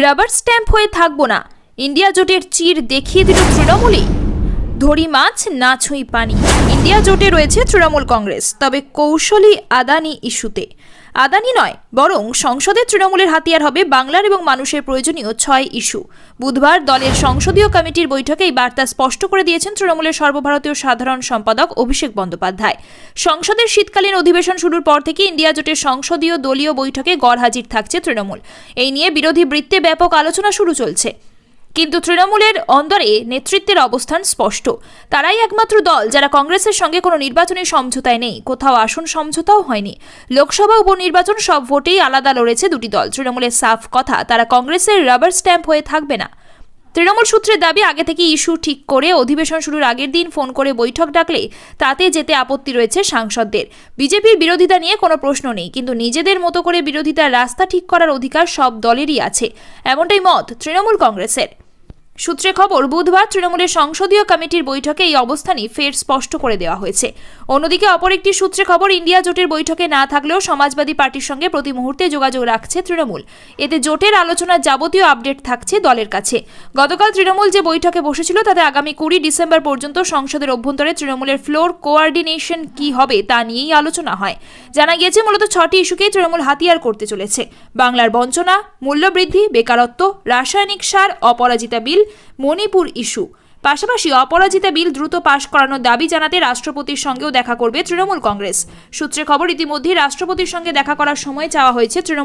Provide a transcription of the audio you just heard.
Rubber stamp হয়ে থাকব না। ইন্ডিয়া জোটের চির দেখিয়ে দিল তৃণমূলই। ধরি মাছ, না ছুঁই পানি। ইন্ডিয়া জোটে রয়েছে তৃণমূল কংগ্রেস, তবে কৌশলী আদানি ইস্যুতে। আদানি নয়, বরং সংসদের তৃণমূলের হাতিয়ার হবে বাংলার এবং মানুষের প্রয়োজনীয় ছয় ইস্যু। বুধবার দলের সংসদীয় কমিটির বৈঠকে এই বার্তা স্পষ্ট করে দিয়েছেন তৃণমূলের সর্বভারতীয় সাধারণ সম্পাদক অভিষেক বন্দ্যোপাধ্যায়। সংসদের শীতকালীন অধিবেশন শুরুর পর থেকে ইন্ডিয়া জোটের সংসদীয় দলীয় বৈঠকে গড়হাজির থাকছে তৃণমূল। এই নিয়ে বিরোধী বৃত্তে ব্যাপক আলোচনা শুরু চলছে। কিন্তু তৃণমূলের অন্দরে নেতৃত্বের অবস্থান স্পষ্ট। তারাই একমাত্র দল যারা কংগ্রেসের সঙ্গে কোনো নির্বাচনী সমঝোতায় নেই। কোথাও আসন সমঝোতাও হয়নি। লোকসভা উপনির্বাচন সব ভোটেই আলাদা লড়েছে দুটি দল। তৃণমূলের সাফ কথা, তারা কংগ্রেসের রাবার স্ট্যাম্প হয়ে থাকবে না। তৃণমূল সূত্রের দাবি, আগে থেকে ইস্যু ঠিক করে অধিবেশন শুরুর আগের দিন ফোন করে বৈঠক ডাকলে তাতে যেতে আপত্তি রয়েছে সাংসদদের। বিজেপির বিরোধিতা নিয়ে কোনো প্রশ্ন নেই, কিন্তু নিজেদের মতো করে বিরোধিতার রাস্তা ঠিক করার অধিকার সব দলেরই আছে। এমনটাই মত তৃণমূল কংগ্রেসের। সূত্রে খবর, বুধবার তৃণমূলের সংসদীয় কমিটির বৈঠকে এই অবস্থানই ফের স্পষ্ট করে দেওয়া হয়েছে। অন্যদিকে অপর একটি সূত্রে খবর, ইন্ডিয়া জোটের বৈঠকে না থাকলেও সমাজবাদী পার্টির সঙ্গে প্রতি মুহূর্তে যোগাযোগ রাখছে তৃণমূল। এতে জোটের আলোচনার যাবতীয় আপডেট থাকছে দলের কাছে। গতকাল তৃণমূল যে বৈঠকে বসেছিল, তাতে আগামী কুড়ি ডিসেম্বর পর্যন্ত সংসদের অভ্যন্তরে তৃণমূলের ফ্লোর কোয়ার্ডিনেশন কি হবে তা নিয়েই আলোচনা হয়। জানা গিয়েছে, মূলত ছটি ইস্যুকেই তৃণমূল হাতিয়ার করতে চলেছে। বাংলার বঞ্চনা, মূল্যবৃদ্ধি, বেকারত্ব, রাসায়নিক সার, অপরাজিতা বিল মণিপুর ইস্যু। পাশাপাশি অপরাজিতা বিল দ্রুত পাশ করানোর দাবি জানাতে রাষ্ট্রপতির সঙ্গেও দেখা করবে তৃণমূল কংগ্রেস। সূত্রে খবর, ইতিমধ্যেই রাষ্ট্রপতির সঙ্গে দেখা করার সময় চাওয়া হয়েছে তৃণমূল